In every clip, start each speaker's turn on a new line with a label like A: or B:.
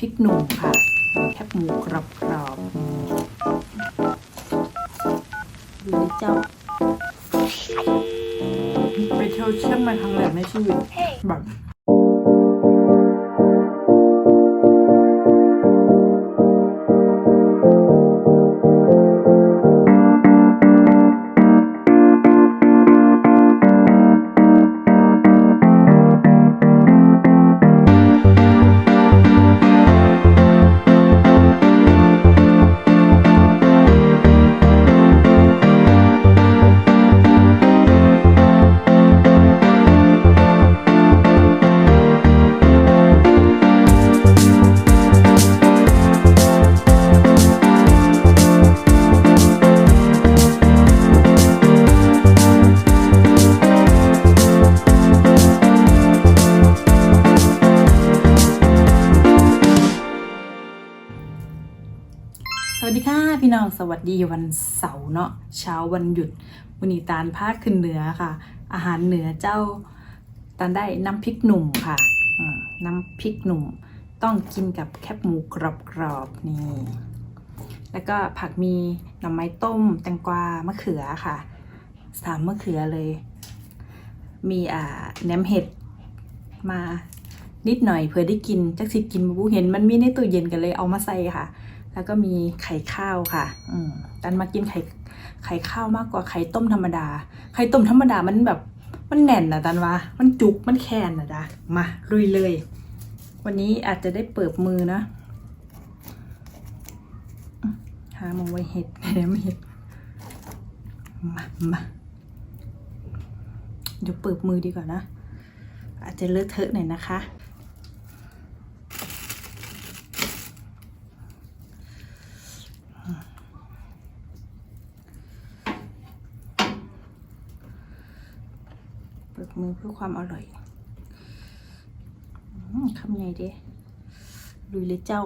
A: พริกหนุ่มค่ะ แคบหมูกรอบกรอบๆดูเลยเจ้า ไปเที่ยวเชียงใหม่ครั้งแรกในชีวิตแบบ สวัสดีค่ะพี่น้องสวัสดีวันเสาร์เนาะเช้าวันหยุดวันนี้ตาลพาดขึ้นเหนือค่ะ อาหารเหนือเจ้าตาลได้น้ำพริกหนุ่มค่ะน้ำพริกหนุ่มต้องกินกับแคบหมูกรอบๆนี่แล้วก็ผักมีหน่อไม้ต้มแตงกวามะเขือค่ะสามมะเขือเลย มีอ่าแหนมเห็ดมานิดหน่อยเผื่อได้กินจักสิกินบูเห็นมันมีในตู้เย็นกันเลยเอามาใส่ค่ะ แล้วก็มีไข่ข้าวค่ะ อืมตันมากินไข่ไข่ข้าวมากกว่าไข่ต้มธรรมดา ไข่ต้มธรรมดามันแบบ มันแน่นนะตันวะมันจุก มันแคนนะดะมาลุยเลย วันนี้อาจจะได้เปิดมือนะหามองไว้เห็ดแหนมเห็ด มามาเดี๋ยวเปิดมือดีกว่านะ อาจจะเลอะเทอะหน่อยนะคะ มือเพื่อความอร่อยอคำใหญ่เด้ดูเลยเจ้า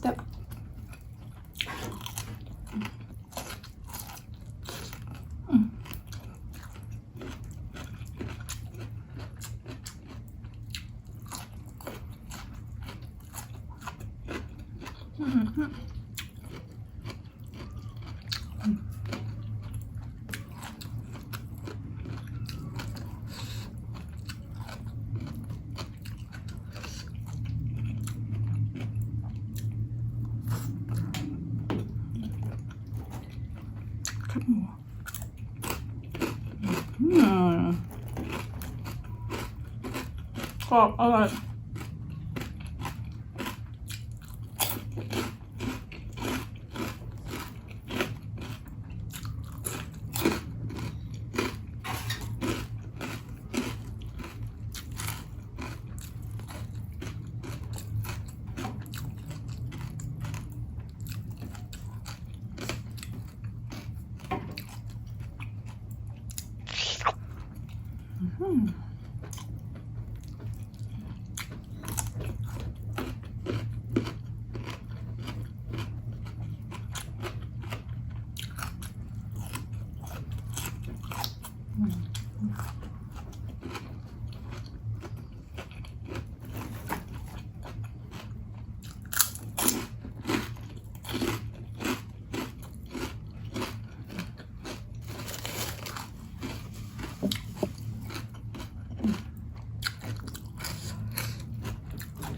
A: แต่ บหมูกรอบอร่อย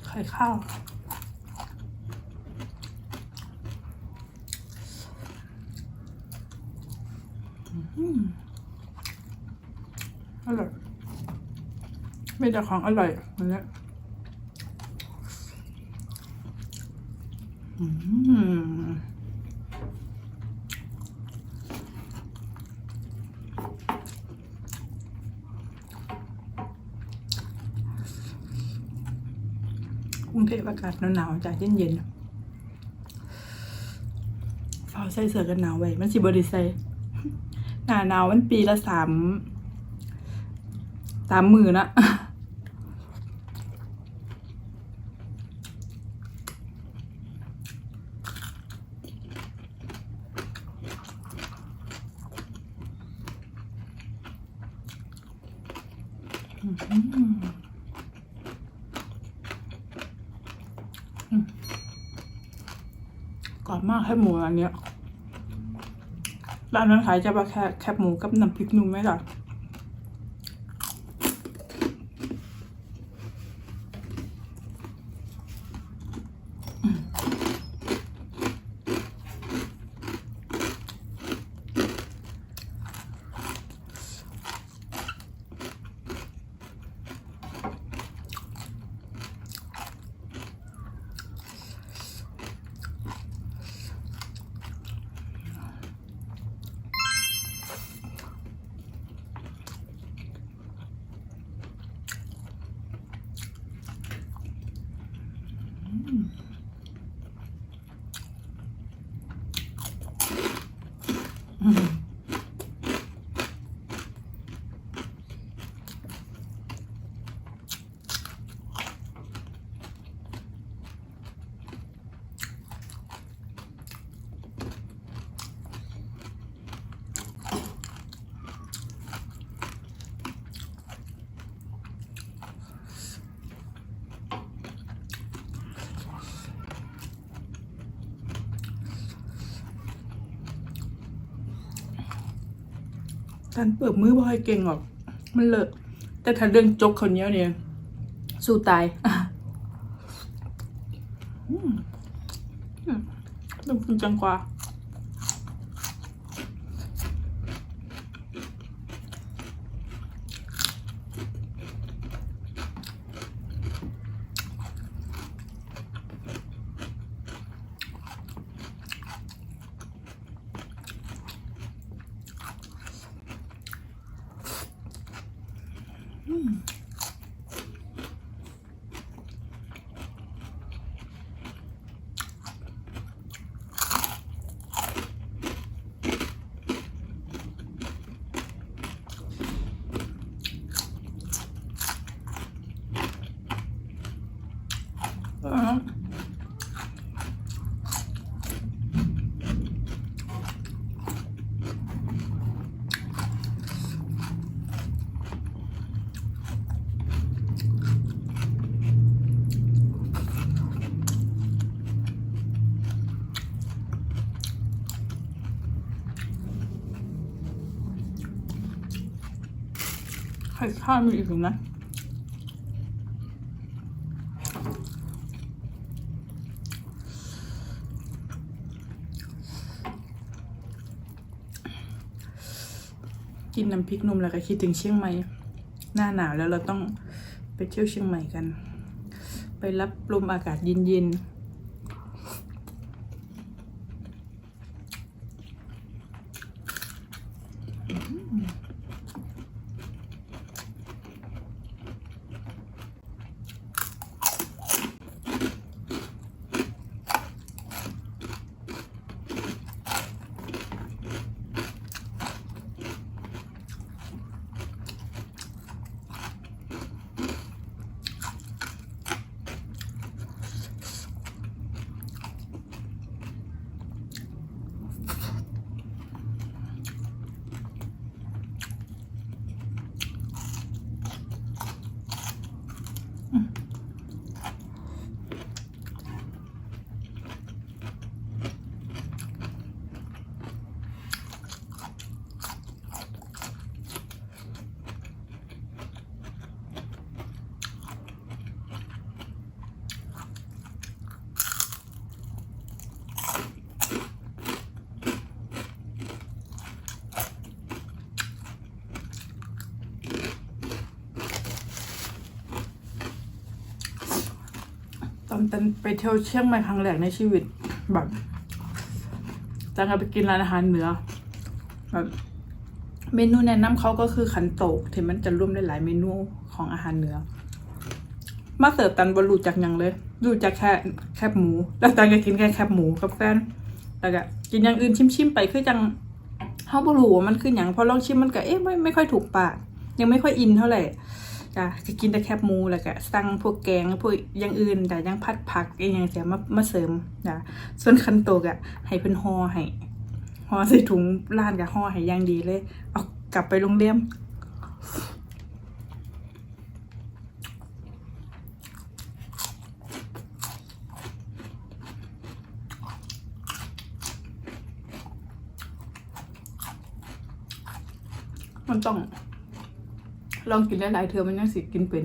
A: ไข่ข้าว อืม อร่อยมีแต่ของอร่อยวันนี้อืมกรุงเทพอากาศหนาวๆจากเย็นๆฟ้าใส่เสื้อกันหนาวไว้ มันสิบริใส่หนาหนาวมันปีละสาม สามหมื่นะกรอบมากแคบหมูอันเนี้ยร้านนั้นขายจะปลาแคบหมูกับน้ำพริกนุ่มไหมจ๊ะ กานเปิดมือบ่อยเก่งหรอก มันเลอะ แต่ถ้าเรื่องจกคนเนี้ยเนี่ย สู้ตายอืมต้องกินจังกว่า อืมไข่ข้าวินน้ำพริกนุ่มแล้วก็คิดถึงเชียงใหม่หน้าหนาวแล้วเราต้องไปเที่ยวเชียงใหม่กัน ไปรับลมอากาศเย็นๆ ตอนตันไปเที่ยวเชียงใหม่ครั้งแรกในชีวิต แบบตันก็ไปกินร้านอาหารเหนือแบบเมนูแนะนำเขาก็คือขันโตกที่มันจะร่วมได้หลายเมนูของอาหารเหนือ มาเสิร์ฟตันบรูจากยังเลยรู้จากแค่แคบหมู แล้วตันก็กินแค่แคบหมูกับแฟนแล้วก็กินอย่างอื่นชิมๆไปคือจังเฮาบรูว่ามันคือหยังพอลองชิมมันก็เอ๊ะไม่ไม่ค่อยถูกปากยังไม่ค่อยอินเท่าไหร่ จะจะกินแต่แคบหมูแล้วก็สั่งพวกแกงพวกอย่างอื่นแต่ยังผัดผักเองอย่างเสียมามาเสริมจ้ะส่วนคันโตกอะให้เพิ่นห่อให้ห่อใส่ถุงร้านกับห่อให้ย่างดีเลย เอากลับไปโรงเรียนมันต้อง ลองกินหลายๆเธอมันยังสิกินเป็น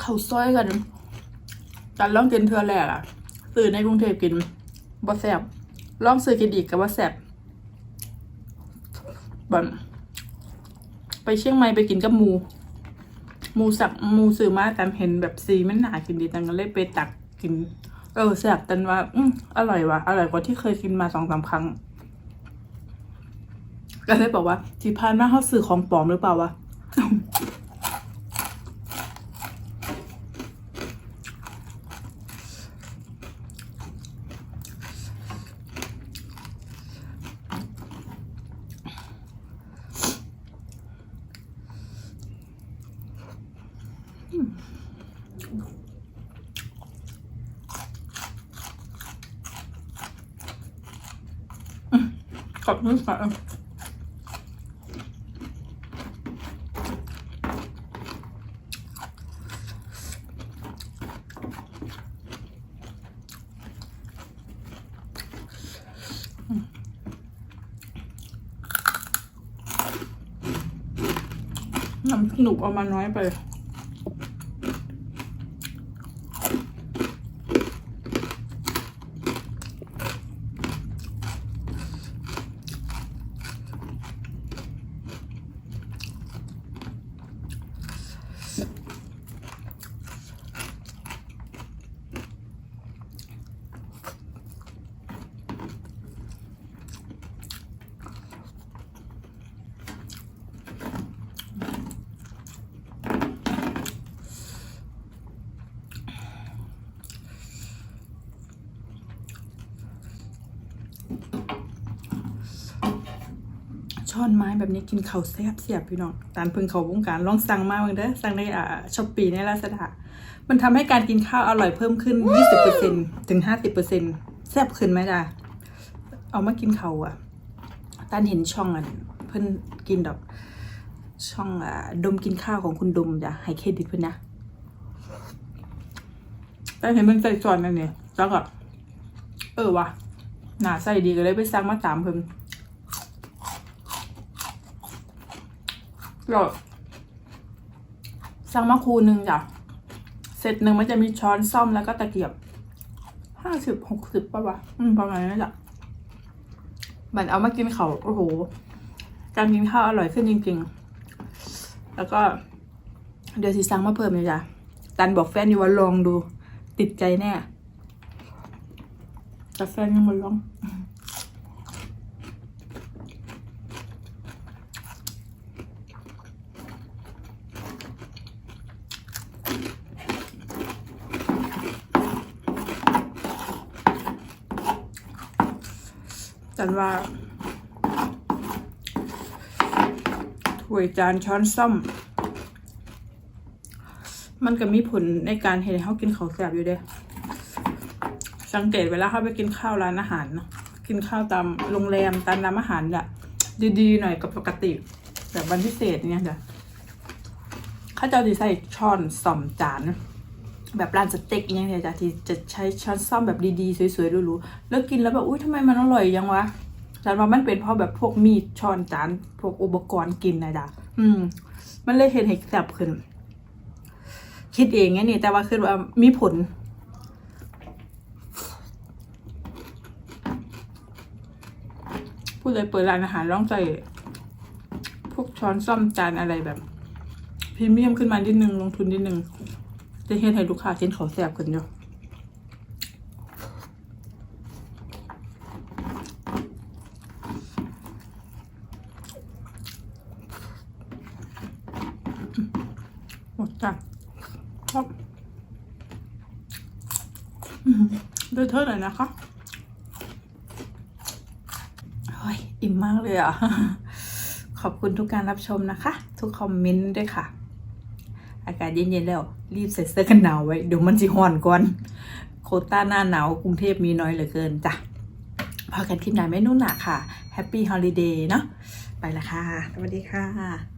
A: เขาวซอยกันกันลองกินเธอแรกอะซื้อในกรุงเทพกินบ่แซบลองซื้อกินอีกกับว่าแซบบันไปเชียงใหม่ไปกินกับหมู หมูสับหมูซื้อมาแต่เห็นแบบซีมันหนากินดีตังก็เลยไปตักกิน เออแซ่บตันว่า อืมอร่อยว่ะอร่อยกว่าที่เคยกินมาสองสามครั้งก็เลยบอกว่าที่พานมาเขาสื่อของปลอมหรือเปล่าวะ ขอบคุณค่ะน้ำหนุกเอามาน้อยไป ช้อนไม้แบบนี้กินเขาแซ่บเสียบพี่น้องตานเพิ่งเขาวงการลองสั่งมาเบิ่งเด้อสั่งในอ่าช้อปปี้ในลาซาด้ามันทำให้การกินข้าวอร่อยเพิ่มขึ้น 20%ถึง 50%แซ่บขึ้นไหมล่ะ เอามากินเขาอะตานเห็นช่องอะเพิ่นกินดอกช่องอ่าดมกินข้าวของคุณดมจ้ะให้เครดิตเพิ่นนะแต่เห็นมันใส่ซอนนั่นเนี่ยแล้วก็เออว่ะหนาใส่ดีก็เลยไปสั่งมาตามเพิ่ม นก็สั่งมาคูหนึ่งจ้ะเซตหนึ่งมันจะมีช้อนซ่อมแล้วก็ตะเกียบห้าสิบหกสิบป่ะวะอืมประมาณนั้นแหละมันเอามากินเขาวโอ้โห การกินข้าวอร่อยขึ้นจริง ๆ แล้วก็ เดี๋ยวสิสั่งมาเพิ่มเลยจ้ะตันบอกแฟนอยู่ว่าลองดู ติดใจแน่แต่แฟนยังไมาลอง นว่าถ้วยจานช้อนซ่อม มันก็มีผลในการเห็นเขากินข้าแสบอยู่เด้สังเกตเวลาเขาไปกินข้าวร้านอาหารเนาะกินข้าวตามโรงแรมตามร้านอาหารอะดีๆหน่อยกับปกติแบบวันพิเศษเนี่ยจ้ะเข้าเจ้าดีใส่ช้อนส่อมจาน แบบร้านสเต็กย่างเงี้ยจ้ะที่จะใช้ช้อนซ่อมแบบดีๆ สวยๆหรูๆแล้วกินแล้วแบบอุ้ยทำไมมันอร่อยยังวะฉันว่ามันเป็นเพราะแบบพวกมีดช้อนจานพวกอุปกรณ์กินนะจ๊ะอืม มันเลยเห็นเห็นแซ่บขึ้น คิดเองไงนี่ แต่ว่าคือว่ามีผล ผู้เลยเปิดร้านอาหารลองใส่พวกช้อนซ่อมจานอะไรแบบพรีเมียมขึ้นมานิดนึงลงทุนนิดนึง จะเห็นให้ลูกค้าเห็นขาแสบกันอยู่หมดจ้ะครับอืมด้วยเท่าไหร่นะคะโอ้ยอิ่มมากเลยอะ ขอบคุณทุกการรับชมนะคะ ทุกคอมเมนต์ด้วยค่ะ อากาศเย็นๆแล้ว รีบใส่เสื้อกันหนาวไว้ เดี๋ยวมันจะห่อนก่อน โคต้าหน้าหนาวกรุงเทพมีน้อยเหลือเกินจ้ะพอกันคลิปไหนไม่นุ่นหนาค่ะ แฮปปี้ฮอลิเดย์เนาะไปละค่ะ สวัสดีค่ะ